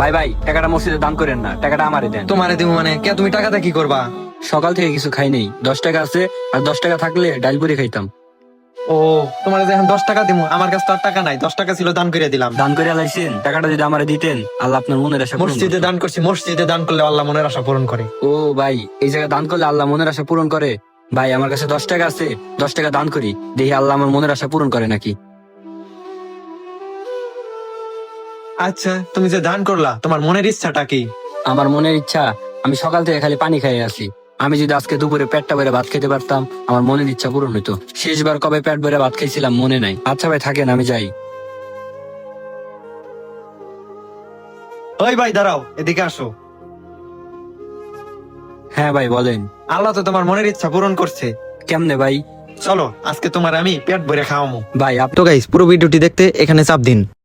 ভাই ভাই টাকাটা মসজিদে দান করেন না টাকাটা আমারে দেন। তোমারে দিব মানে? কে তুমি টাকাটা কি করবা? সকাল থেকে কিছু খাই নেই দশ টাকা আছে আর দশ টাকা থাকলে ডাল পুরি খাইতাম। ও তোমার এখন দশ টাকা দিব আমার কাছে তো আর টাকা নাই দশ টাকা ছিল দান করে দিলাম। দান করে লাইছেন টাকাটা যদি আমারে দিতেন আল্লাহ আপনার মনের আশা পূরণ মসজিদে দান করছি মসজিদে দান করলে আল্লাহ মনের আশা পূরণ করে। ও ভাই এই জায়গায় দান করলে আল্লাহ মনের আশা পূরণ করে। ভাই আমার কাছে দশ টাকা আছে দশ টাকা দান করি দেখি আল্লাহ আমার মনের আশা পূরণ করে নাকি। আচ্ছা তুমি যে দান করলা তোমার মনের ইচ্ছাটা কি? আমার মনের ইচ্ছা আমি সকাল থেকে খালি পানি খাই আসি। আমি যদি আজকে দুপুরে পেটটা ভরে ভাত খেতে পারতাম আমার মনের ইচ্ছা পূরণ হইতো। শেষবার কবে পেট ভরে ভাত খাইছিলাম মনে নাই। আচ্ছা ভাই থাকেন আমি যাই। ওই ভাই দাঁড়াও এদিকে আসো। হ্যাঁ ভাই বলেন। আল্লাহ তো তোমার মনের ইচ্ছা পূরণ করছে। কেমনে ভাই? চলো আজকে তোমার আমি পেট ভরে খাওয়ামো। ভাই আপনি তো গাইস পুরো ভিডিওটি দেখতে এখানে চাপ দিন।